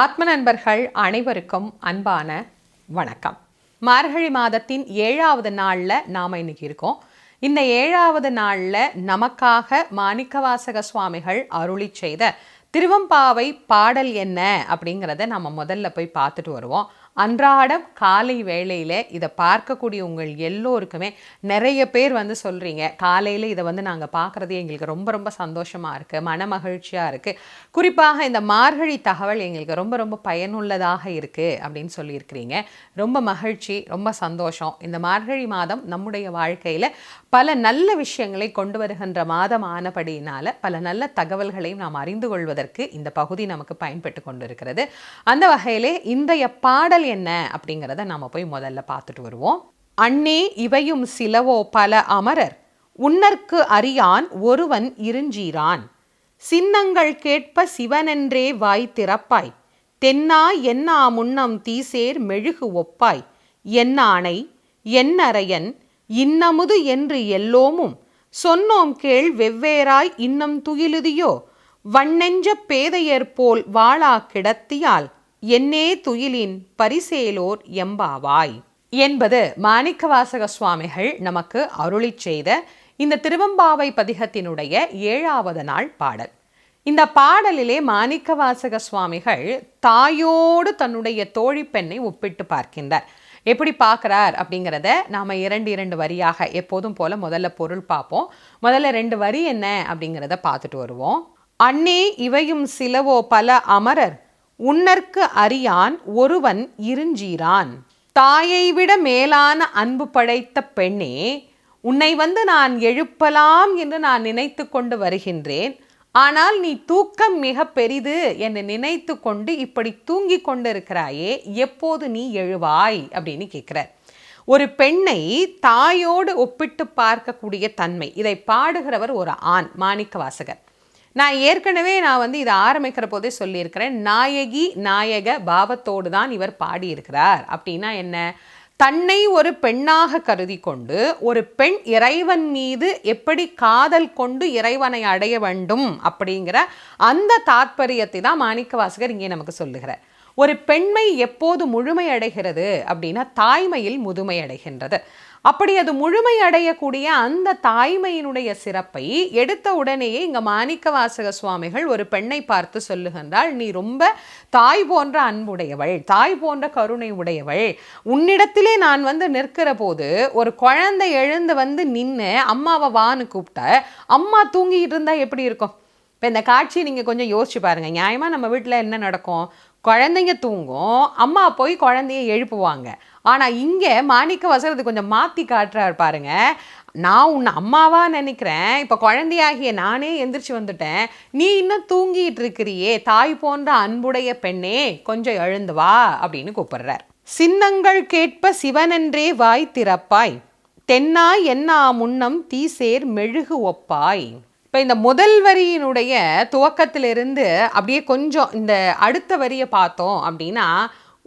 ஆத்ம நண்பர்கள் அனைவருக்கும் அன்பான வணக்கம். மார்கழி மாதத்தின் ஏழாவது நாளில் நாம் இன்னைக்கு இருக்கோம். இந்த ஏழாவது நாளில் நமக்காக மாணிக்கவாசக சுவாமிகள் அருளி செய்த திருவம்பாவை பாடல் என்ன அப்படிங்கிறத நம்ம முதல்ல போய் பார்த்துட்டு வருவோம். அன்றாடம் காலை வேளையில் இதை பார்க்கக்கூடிய உங்கள் எல்லோருக்குமே நிறைய பேர் வந்து சொல்கிறீங்க காலையில் இதை வந்து நாங்கள் பார்க்குறது எங்களுக்கு ரொம்ப ரொம்ப சந்தோஷமாக இருக்குது மன மகிழ்ச்சியாக இருக்குது குறிப்பாக இந்த மார்கழி தகவல் எங்களுக்கு ரொம்ப ரொம்ப பயனுள்ளதாக இருக்குது அப்படின்னு சொல்லியிருக்கிறீங்க. ரொம்ப மகிழ்ச்சி ரொம்ப சந்தோஷம். இந்த மார்கழி மாதம் நம்முடைய வாழ்க்கையில் பல நல்ல விஷயங்களை கொண்டு வருகின்ற மாதம் ஆனபடியினால் பல நல்ல தகவல்களையும் நாம் அறிந்து கொள்வதற்கு இந்த பகுதி நமக்கு பயன்பட்டு கொண்டிருக்கிறது. அந்த வகையிலே இன்றைய பாடல் என்ன அப்படிங்கிறத நாம் போய் முதல்ல பார்த்துட்டு வருவோம். அண்ணே இவையும் சிலவோ பல அமரர் உன்னற்கு அறியான் ஒருவன் இருஞ்சீரான். சின்னங்கள் கேட்ப சிவனென்றே வாய் திறப்பாய். தென்னா என்னா முன்னம் தீசேர் மெழுகு ஒப்பாய். என்னானை என்னரையன் இன்னமுது என்று எல்லோமும். சொன்னோம் கேள் வெவ்வேறாய் இன்னம் துயிலுதியோ. வண்ணெஞ்ச பேதையர் போல் வாளா கிடத்தியால். என்னே துயிலின் பரிசேலோர் எம்பாவாய் என்பது மாணிக்கவாசக சுவாமிகள் நமக்கு அருளி செய்த இந்த திருவம்பாவை பதிகத்தினுடைய ஏழாவது நாள் பாடல். இந்த பாடலிலே மாணிக்கவாசக சுவாமிகள் தாயோடு தன்னுடைய தோழி பெண்ணை ஒப்பிட்டு பார்க்கின்றார். எப்படி பார்க்குறார் அப்படிங்கிறத நாம் இரண்டு இரண்டு வரியாக எப்போதும் போல முதல்ல பொருள் பார்ப்போம். முதல்ல ரெண்டு வரி என்ன அப்படிங்கிறத பார்த்துட்டு வருவோம். அன்னே இவையும் சிலவோ பல அமரர் உன்னற்கு அறியான் ஒருவன் இருஞ்சீரான். தாயை விட மேலான அன்பு படைத்த பெண்ணே உன்னை வந்து நான் எழுப்பலாம் என்று நான் நினைத்து கொண்டு வருகின்றேன். ஆனால் நீ தூக்கம் மிக பெரிது என்று நினைத்து கொண்டு இப்படி தூங்கி கொண்டு இருக்கிறாயே எப்போது நீ எழுவாய்? அப்படின்னு கேட்குறார். ஒரு பெண்ணை தாயோடு ஒப்பிட்டு பார்க்கக்கூடிய தன்மை இதை பாடுகிறவர் ஒரு ஆண் மாணிக்க வாசகர் நான் ஏற்கனவே நான் வந்து இதை ஆரம்பிக்கிற போதே சொல்லியிருக்கிறேன். நாயகி நாயக பாவத்தோடு தான் இவர் பாடியிருக்கிறார். அப்படின்னா என்ன? தன்னை ஒரு பெண்ணாக கருதி கொண்டு ஒரு பெண் இறைவன் மீது எப்படி காதல் கொண்டு இறைவனை அடைய வேண்டும் அப்படிங்கிற அந்த தாத்பரியத்தை தான் மாணிக்கவாசகர் இங்கே நமக்கு சொல்லுகிறார். ஒரு பெண்மை எப்போது முழுமை அடைகிறது அப்படின்னா தாய்மையில் முதுமை அடைகின்றது அப்படி அது முழுமை அடையக்கூடிய அந்த தாய்மையினுடைய சிறப்பை எடுத்த உடனேயே இங்க மாணிக்க வாசக சுவாமிகள் ஒரு பெண்ணை பார்த்து சொல்லுகின்றால் நீ ரொம்ப தாய் போன்ற அன்புடையவள் தாய் போன்ற கருணை உடையவள். உன்னிடத்திலே நான் வந்து நிற்கிற போது ஒரு குழந்தை எழுந்து வந்து நின்று அம்மாவை வான்னு கூப்பிட்ட. அம்மா தூங்கிட்டு இருந்தா எப்படி இருக்கும்? இப்போ இந்த காட்சியை நீங்கள் கொஞ்சம் யோசிச்சு பாருங்கள் நியாயமாக நம்ம வீட்டில் என்ன நடக்கும்? குழந்தைங்க தூங்கும் அம்மா போய் குழந்தைய எழுப்புவாங்க. ஆனால் இங்கே மாணிக்க வசரது கொஞ்சம் மாற்றி காட்டுறாரு பாருங்க. நான் உன்னை அம்மாவாக நினைக்கிறேன். இப்போ குழந்தையாகிய நானே எந்திரிச்சு வந்துட்டேன். நீ இன்னும் தூங்கிட்டு இருக்கிறியே. தாய் போன்ற அன்புடைய பெண்ணே கொஞ்சம் எழுந்து வா அப்படின்னு கூப்பிடுறார். சின்னங்கள் கேட்ப சிவனென்றே வாய் திறப்பாய். தென்னா என்னா முன்னம் தீசேர் மெழுகு ஒப்பாய். இப்போ இந்த முதல் வரியினுடைய துவக்கத்திலிருந்து அப்படியே கொஞ்சம் இந்த அடுத்த வரியை பார்த்தோம் அப்படின்னா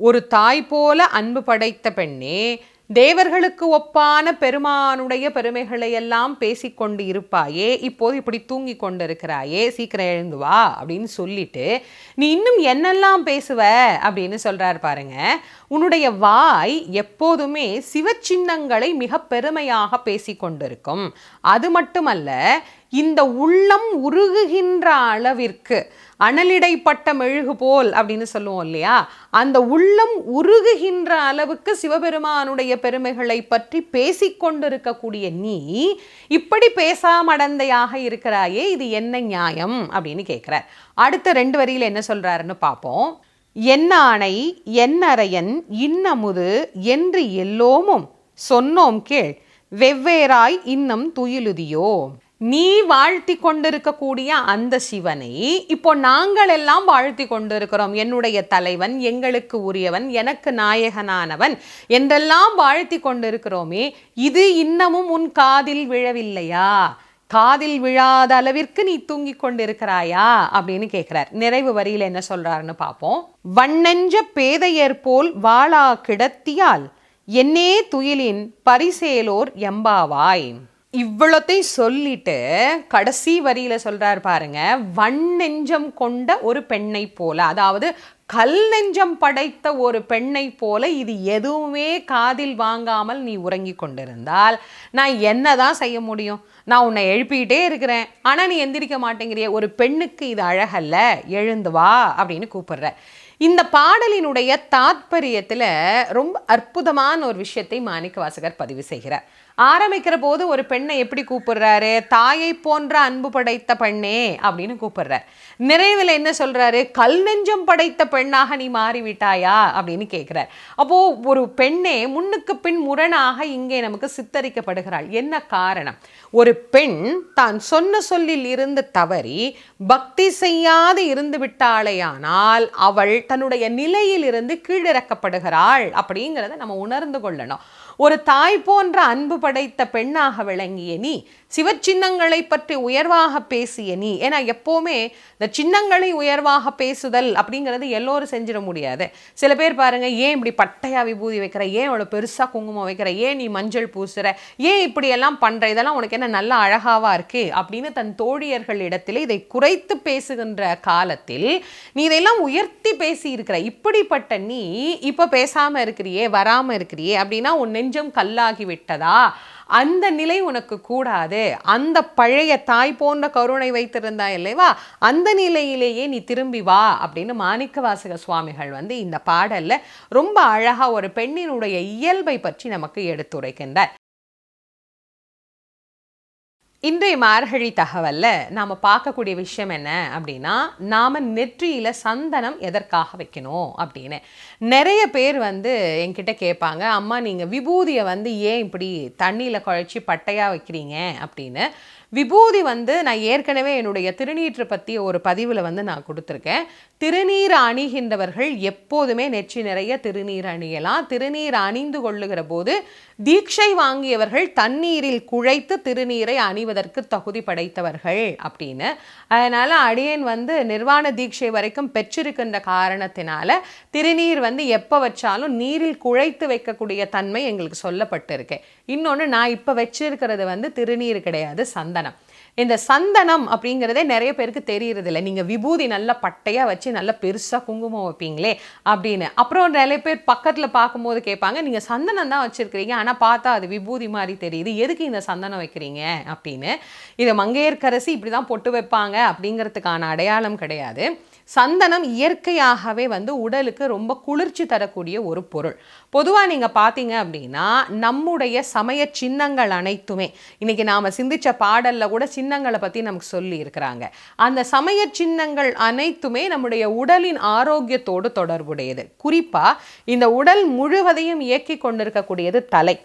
ஒரு தாய் போல அன்பு படைத்த பெண்ணே தேவர்களுக்கு ஒப்பான பெருமானுடைய பெருமைகளை எல்லாம் பேசிக்கொண்டு இருப்பாயே இப்போது இப்படி தூங்கி கொண்டு இருக்கிறாயே சீக்கிரம் எழுந்து வா அப்படின்னு சொல்லிட்டு நீ இன்னும் என்னெல்லாம் பேசுவ அப்படின்னு சொல்கிறார் பாருங்க. உன்னுடைய வாய் எப்போதுமே சிவச்சின்னங்களை மிக பெருமையாக பேசிக்கொண்டிருக்கும் அது மட்டுமல்ல இந்த உள்ளம் உருகுகின்ற அளவிற்கு அனலிடைப்பட்ட மெழுகு போல் அப்படின்னு சொல்லுவோம் இல்லையா? அந்த உள்ளம் உருகுகின்ற அளவுக்கு சிவபெருமானுடைய பெருமைகளை பற்றி பேசிக்கொண்டிருக்கக்கூடிய நீ இப்படி பேசாமடந்தையாக இருக்கிறாயே இது என்ன நியாயம்? அப்படின்னு கேட்குற அடுத்த ரெண்டு வரியில் என்ன சொல்கிறாருன்னு பார்ப்போம். என்னானை என்னரையன் இன்னமுது என்று எல்லோமும் சொன்னோம் கேள் வெவ்வேறாய் இன்னம் துயிலுதியோ? நீ வாழ்த்தி கொண்டிருக்கக்கூடிய அந்த சிவனை இப்போ நாங்கள் எல்லாம் வாழ்த்தி கொண்டிருக்கிறோம் என்னுடைய தலைவன் எங்களுக்கு உரியவன் எனக்கு நாயகனானவன் என்றெல்லாம் வாழ்த்தி கொண்டிருக்கிறோமே இது இன்னமும் உன் காதில் விழவில்லையா? காதில் விழாத அளவிற்கு நீ தூங்கி கொண்டிருக்கிறாயா? அப்படின்னு கேட்கிறார். நிறைவு வரியில என்ன சொல்றாருன்னு பார்ப்போம். வண்ணெஞ்ச பேதையர் போல் வாளா கிடத்தியால் என்னே துயிலின் பரிசேலோர் எம்பாவாய். இவ்வளோத்தையும் சொல்லிட்டு கடைசி வரியில் சொல்கிறார் பாருங்க வண்ணெஞ்சம் கொண்ட ஒரு பெண்ணை போல அதாவது கல் நெஞ்சம் படைத்த ஒரு பெண்ணை போல இது எதுவுமே காதில் வாங்காமல் நீ உறங்கி கொண்டிருந்தால் நான் என்னதான் செய்ய முடியும்? நான் உன்னை எழுப்பிக்கிட்டே இருக்கிறேன். ஆனால் நீ எந்திரிக்க மாட்டேங்கிறிய. ஒரு பெண்ணுக்கு இது அழகல்ல எழுந்து வா அப்படின்னு கூப்பிடுற. இந்த பாடலினுடைய தாத்பரியத்தில் ரொம்ப அற்புதமான ஒரு விஷயத்தை மாணிக்க வாசகர் பதிவு செய்கிறார். ஆரம்பிக்கிற போது ஒரு பெண்ணை எப்படி கூப்பிடுறாரு? தாயை போன்ற அன்பு படைத்த பெண்ணே அப்படின்னு கூப்பிடுறார். நிறைவில் என்ன சொல்றாரு? கல் நெஞ்சம் படைத்த பெண்ணாக நீ மாறிவிட்டாயா? அப்படின்னு கேட்குறார் அப்போ ஒரு பெண்ணே முன்னுக்கு பின் முரணாக இங்கே நமக்கு சித்தரிக்கப்படுகிறாள். என்ன காரணம்? ஒரு பெண் தான் சொன்ன சொல்லில் இருந்து தவறி பக்தி செய்யாது இருந்து விட்டாளேயானால் அவள் தன்னுடைய நிலையிலிருந்து கீழிறக்கப்படுகிறாள் அப்படிங்கிறத நம்ம உணர்ந்து கொள்ளணும். ஒரு தாய் போன்ற அன்பு படைத்த பெண்ணாக விளங்கிய நீ சிவச்சின்னங்களை பற்றி உயர்வாக பேசிய நீ. ஏன்னா எப்போவுமே இந்த சின்னங்களை உயர்வாக பேசுதல் அப்படிங்கிறது எல்லோரும் செஞ்சிட முடியாது. சில பேர் பாருங்க ஏன் இப்படி பட்டையா விபூதி வைக்கிற? ஏன் அவ்வளோ பெருசாக குங்குமம் வைக்கிற? ஏன் நீ மஞ்சள் பூசுகிற ஏன் இப்படி எல்லாம் இதெல்லாம் உனக்கு என்ன நல்லா அழகாவா இருக்கு? அப்படின்னு தன் தோழியர்கள் இடத்துல இதை குறைத்து பேசுகின்ற காலத்தில் நீ இதையெல்லாம் உயர்த்தி பேசி இருக்கிற இப்படிப்பட்ட நீ இப்போ பேசாமல் இருக்கிறியே வராமல் இருக்கிறியே அப்படின்னா உன் நெஞ்சம் கல்லாகி விட்டதா? அந்த நிலை உனக்கு கூடாது. அந்த பழைய தாய் போன்ற கருணை வைத்திருந்தா இல்லைவா அந்த நிலையிலேயே நீ திரும்பி வா அப்படின்னு மாணிக்க வாசக சுவாமிகள் வந்து இந்த பாடல்ல ரொம்ப அழகா ஒரு பெண்ணினுடைய இயல்பை பற்றி நமக்கு எடுத்துரைக்கின்றார். இன்றைய மார்கழி தகவல்ல நாம் பார்க்கக்கூடிய விஷயம் என்ன அப்படின்னா நாம் நெற்றியில் சந்தனம் எதற்காக வைக்கணும் அப்படின்னு. நிறைய பேர் வந்து என்கிட்ட கேட்பாங்க அம்மா நீங்கள் விபூதியை வந்து ஏன் இப்படி தண்ணியில் குழச்சி பட்டையாக வைக்கிறீங்க? அப்படின்னு. விபூதி வந்து நான் ஏற்கனவே என்னுடைய திருநீற்று பற்றி ஒரு பதிவில் வந்து நான் கொடுத்துருக்கேன். திருநீர் அணிகின்றவர்கள் எப்போதுமே நெற்றி நிறைய திருநீர் அணியலாம். திருநீர் அணிந்து கொள்ளுகிற போது தீட்சை வாங்கியவர்கள் தண்ணீரில் குழைத்து திருநீரை அணி செய்வதற்கு தகுதி படைத்தவர்கள் அப்படின்னு. அதனால் அடியேன் வந்து நிர்வாண தீட்சை வரைக்கும் பெற்றிருக்கின்ற காரணத்தினால திருநீர் வந்து எப்போ வச்சாலும் நீரில் குழைத்து வைக்கக்கூடிய தன்மை எங்களுக்கு சொல்லப்பட்டிருக்கு. இன்னொன்று நான் இப்போ வச்சிருக்கிறது வந்து திருநீர் கிடையாது சந்தனம். இந்த சந்தனம் அப்படிங்கிறதே நிறைய பேருக்கு தெரியறது இல்லை நீங்கள் விபூதி நல்லா பட்டையாக வச்சு நல்லா பெருசாக குங்குமம் வைப்பீங்களே அப்படின்னு. அப்புறம் நிறைய பேர் பக்கத்தில் பார்க்கும்போது கேட்பாங்க நீங்கள் சந்தனம் தான் வச்சுருக்கிறீங்க ஆனால் பார்த்தா அது விபூதி மாதிரி தெரியுது. எதுக்கு இந்த சந்தனம் வைக்கிறீங்க? அப்படின்னு. இதை மங்கையர்க்கரசி இப்படி தான் பொட்டு வைப்பாங்க அப்படிங்கிறதுக்கான அடையாளம் கிடையாது. சந்தனம் இயற்கையாகவே வந்து உடலுக்கு ரொம்ப குளிர்ச்சி தரக்கூடிய ஒரு பொருள். பொதுவாக நீங்கள் பார்த்தீங்க அப்படின்னா நம்முடைய சமய சின்னங்கள் அனைத்துமே இன்னைக்கு நாம் சிந்திச்ச பாடலில் கூட சின்னங்களை பற்றி நமக்கு சொல்லி இருக்கிறாங்க. அந்த சமய சின்னங்கள் அனைத்துமே நம்முடைய உடலின் ஆரோக்கியத்தோடு தொடர்புடையது. குறிப்பாக இந்த உடல் முழுவதையும் இயக்கி கொண்டிருக்கக்கூடியது தலை.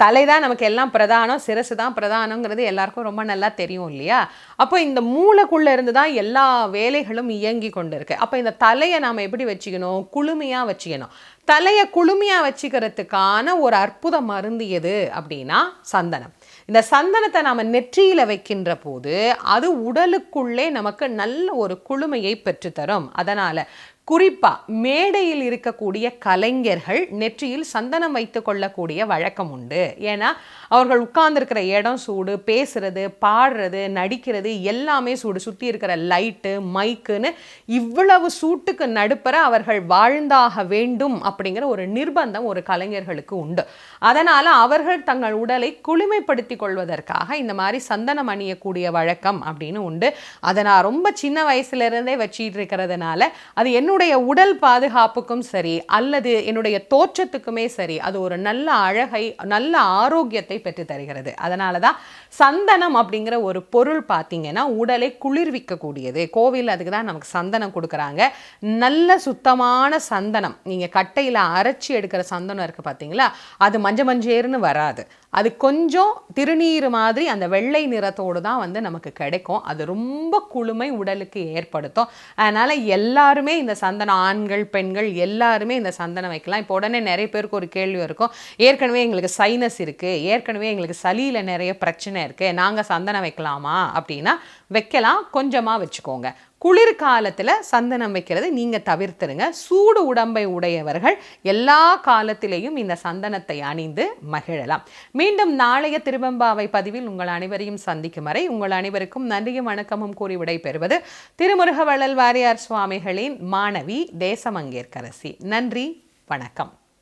தலை தான் நமக்கு எல்லாம் பிரதானம் சிரசு தான் பிரதானங்கிறது எல்லாருக்கும் ரொம்ப நல்லா தெரியும் இல்லையா? அப்போ இந்த மூளைக்குள்ளே இருந்து தான் எல்லா வேலைகளும் இயங்கி கொண்டு இருக்கு அப்போ இந்த தலையை நாம் எப்படி வச்சுக்கணும்? குளுமையாக வச்சுக்கணும். தலையை குளுமையாக வச்சுக்கிறதுக்கான ஒரு அற்புத மருந்து எது அப்படின்னா சந்தனம். இந்த சந்தனத்தை நாம் நெற்றியில் வைக்கின்ற போது அது உடலுக்குள்ளே நமக்கு நல்ல ஒரு குளுமையை பெற்றுத்தரும். அதனால் குறிப்பாக மேடையில் இருக்கக்கூடிய கலைஞர்கள் நெற்றியில் சந்தனம் வைத்து கொள்ளக்கூடிய வழக்கம் உண்டு. ஏன்னா அவர்கள் உட்கார்ந்துருக்கிற இடம் சூடு பேசுறது பாடுறது நடிக்கிறது எல்லாமே சூடு. சுற்றி இருக்கிற லைட்டு மைக்குன்னு இவ்வளவு சூட்டுக்கு நடுப்பற அவர்கள் வாழ்ந்தாக வேண்டும் அப்படிங்கிற ஒரு நிர்பந்தம் ஒரு கலைஞர்களுக்கு உண்டு. அதனால் அவர்கள் தங்கள் உடலை குளிமைப்படுத்தி கொள்வதற்காக இந்த மாதிரி சந்தனம் அணியக்கூடிய வழக்கம் அப்படின்னு உண்டு. அதை நான் ரொம்ப சின்ன வயசுலேருந்தே வச்சிட்டு இருக்கிறதுனால அது என்னுடைய உடல் பாதுகாப்புக்கும் சரி அல்லது என்னுடைய தோற்றத்துக்குமே சரி அது ஒரு நல்ல அழகை நல்ல ஆரோக்கியத்தை பெற்று தருகிறது. அதனால தான் சந்தனம் அப்படிங்கிற ஒரு பொருள் பார்த்தீங்கன்னா உடலை குளிர்விக்கக்கூடியது. கோவில் அதுக்கு தான் நமக்கு சந்தனம் கொடுக்குறாங்க. நல்ல சுத்தமான சந்தனம். நீங்கள் கட்டையில் அரைச்சி எடுக்கிற சந்தனம் இருக்குது பார்த்தீங்களா அது மஞ்ச மஞ்சேர்னு வராது. அது கொஞ்சம் திருநீர் மாதிரி அந்த வெள்ளை நிறத்தோடு தான் வந்து நமக்கு கிடைக்கும். அது ரொம்ப குளுமை உடலுக்கு ஏற்படுத்தும். அதனால் எல்லாருமே இந்த சந்தனம் ஆண்கள் பெண்கள் எல்லாருமே இந்த சந்தனம் வைக்கலாம். இப்போ உடனே நிறைய பேருக்கு ஒரு கேள்வி இருக்கும். ஏற்கனவே எங்களுக்கு சைனஸ் இருக்குது ஏற்கனவே எங்களுக்கு சளியில் நிறைய பிரச்சனை இருக்குது நாங்கள் சந்தனம் வைக்கலாமா? அப்படின்னா வைக்கலாம். கொஞ்சமாக வச்சுக்கோங்க. குளிர்காலத்தில் சந்தனம் வைக்கிறதை. நீங்கள் தவிர்த்துருங்க. சூடு உடம்பை உடையவர்கள் எல்லா காலத்திலேயும் இந்த சந்தனத்தை அணிந்து மகிழலாம். மீண்டும் நாளைய திருவம்பாவை பதிவில் உங்கள் அனைவரையும் சந்திக்கும் வரை உங்கள் அனைவருக்கும் நன்றியும் வணக்கமும் கூறி விடைபெறுவது திருமுருகவள்ளல் வாரியார் சுவாமிகளின் மாணவி தேசமங்கேற்கரசி. நன்றி வணக்கம்.